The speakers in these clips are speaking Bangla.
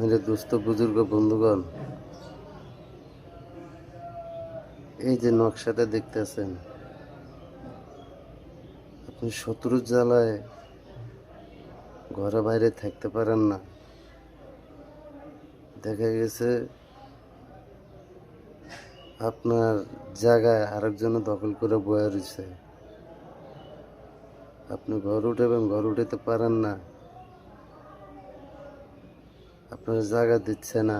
মেরে দোস্ত বুজুর্গ বন্ধুগণ এই যে নকশাটা দেখতেছেন আপনি শত্রুর জ্বালায় ঘরে বাইরে থাকতে পারেন না। দেখা গেছে আপনার জায়গায় আরেকজন দখল করে বয়ে রয়েছে। আপনি ঘর উঠাবেন, ঘর উঠাতে পারেন না। আপনার জায়গা দিচ্ছে না।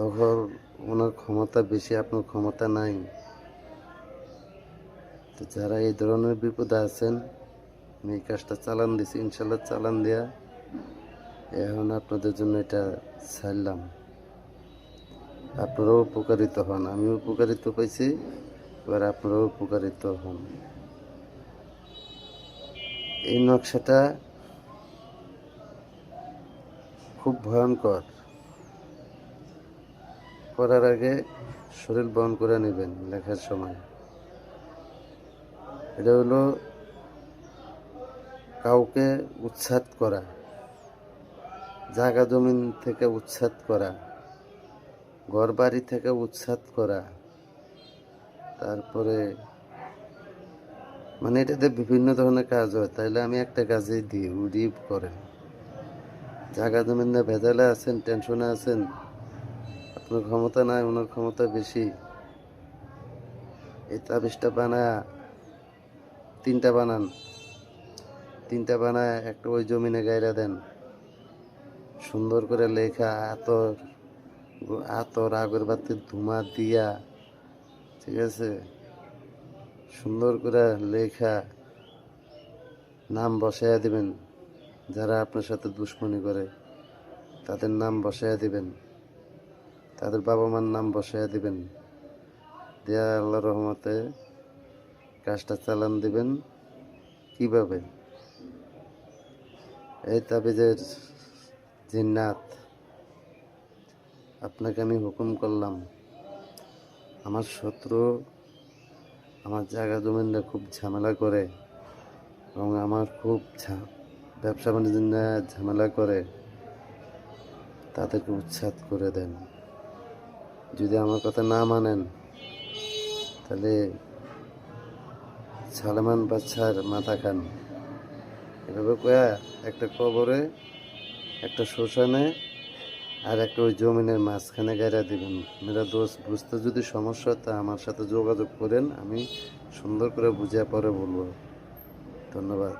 দখল ওনার ক্ষমতা বেশি, আপনার ক্ষমতা নাই। তো যারা এই ধরনের বিপদে আছেন, আমি এই কাজটা চালান দিছি, ইনশাল্লাহ চালান দেয়া এখন আপনাদের জন্য এটা ছাড়লাম। আপনারাও উপকারিত হন আমি উপকারিত পাইছি, এবার আপনারাও উপকারিত হন। এই নকশাটা খুব ভয়ঙ্কর। করার আগে শরীর বহন করে নেবেন লেখার সময়। এটা হলো কাউকে উচ্ছেদ করা, জায়গা জমিন থেকে উচ্ছেদ করা ঘর বাড়ি থেকে উচ্ছেদ করা, তারপরে মানে এটাতে বিভিন্ন ধরনের কাজ হয়। তাইলে আমি একটা কাজেই দিই উডি করে জায়গা জমিন না ভেজালে আছেন, টেনশনে আছেন, আপনার ক্ষমতা নাই, ওনার ক্ষমতা বেশি। এই তাবিজটা বানায় তিনটা বানান। তিনটা বানায় একটা ওই জমিনে গাইরা দেন। সুন্দর করে লেখা আতর আতর আগরবাতির ধুমা দিয়া, ঠিক আছে? সুন্দর করে লেখা, নাম বসাইয়া দিবেন। যারা আপনার সাথে দুশ্মনী করে, তাদের নাম বসাইয়া দিবেন। তাদের বাবা মার নাম বসাইয়া দিবেন। দেয়া আল্লাহ রহমতে কাজটা চালান দিবেন। কীভাবে? এই তাবিজের জিন্নাত আপনাকে আমি হুকুম করলাম। আমার শত্রু আমার জায়গা জমিনটা খুব ঝামেলা করে এবং আমার খুব ব্যবসা বাণিজ্য নিয়ে ঝামেলা করে, তাদেরকে উচ্ছেদ করে দেন। যদি আমার কথা না মানেন, তাহলে সালমান বাচ্চার মাথা খান। এভাবে কয়া একটা কবরে, একটা শ্মশানে আর একটা ওই জমিনের মাঝখানে গাড়া দিবেন। মেরা দোষ বুঝতে যদি সমস্যা তা আমার সাথে যোগাযোগ করেন, আমি সুন্দর করে বুঝিয়ে পরে বলব। ধন্যবাদ।